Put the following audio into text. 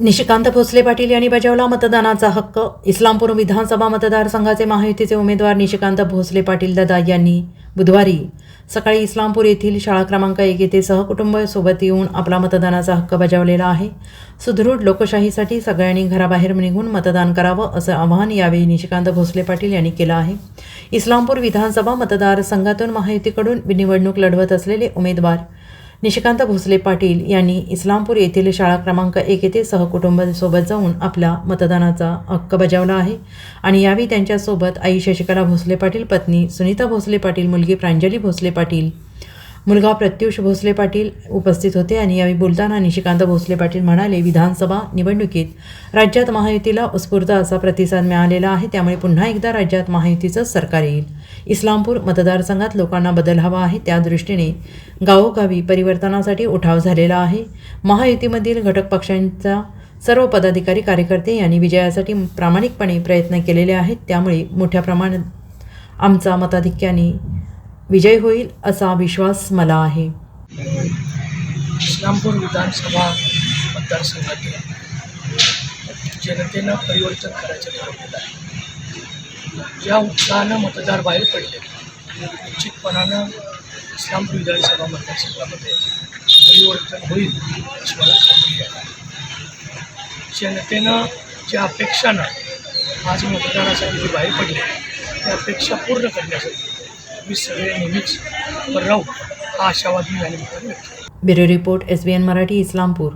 निशिकांत भोसले पाटील यांनी बजावला मतदानाचा हक्क. इस्लामपूर विधानसभा मतदारसंघाचे महायुतीचे उमेदवार निशिकांत भोसले पाटील दादा यांनी बुधवारी सकाळी इस्लामपूर येथील शाळा क्रमांक एक येथे सहकुटुंब सोबत येऊन आपला मतदानाचा हक्क बजावलेला आहे. सुदृढ लोकशाहीसाठी सगळ्यांनी घराबाहेर निघून मतदान करावं असं आवाहन यावेळी निशिकांत भोसले पाटील यांनी केलं आहे. इस्लामपूर विधानसभा मतदारसंघातून महायुतीकडून निवडणूक लढवत असलेले उमेदवार निशिकांत भोसले पाटील यांनी इस्लामपूर येथील शाळा क्रमांक एक येथे सहकुटुंबासोबत जाऊन आपला मतदानाचा हक्क बजावला आहे. आणि यावेळी त्यांच्यासोबत आई शशिकला भोसले पाटील पत्नी सुनीता भोसले पाटील मुलगी प्रांजली भोसले पाटील मुलगा प्रत्युष भोसले पाटील उपस्थित होते आणि यावेळी बोलताना निशिकांत भोसले पाटील म्हणाले विधानसभा निवडणुकीत राज्यात महायुतीला उत्स्फूर्त असा प्रतिसाद मिळालेला आहे त्यामुळे पुन्हा एकदा राज्यात महायुतीचं सरकार येईल. इस्लामपूर मतदारसंघात लोकांना बदल हवा आहे त्या दृष्टीने गावोगावी परिवर्तनासाठी उठाव झालेला आहे. महायुतीमधील घटक पक्षांचा सर्व पदाधिकारी कार्यकर्ते यांनी विजयासाठी प्रामाणिकपणे प्रयत्न केलेले आहेत त्यामुळे मोठ्या प्रमाणात आमचा मताधिक्याने विजय होईल असा विश्वास मला आहे. इस्लामपूर विधानसभा मतदारसंघातील जनतेनं परिवर्तन करायचं ठरवलेलं आहे. ज्या उत्साहानं मतदार बाहेर पडले निश्चितपणानं इस्लामपूर विधानसभा मतदारसंघामध्ये परिवर्तन होईल अशी मला खात्री आहे. जनतेनं ज्या अपेक्षानं आज मतदानासाठी जे बाहेर पडले त्या अपेक्षा पूर्ण करण्यासाठी मी सगळे नेहमीच राहू हा आशावाद मी या व्यक्त bureau report S B N Marathi Islampur.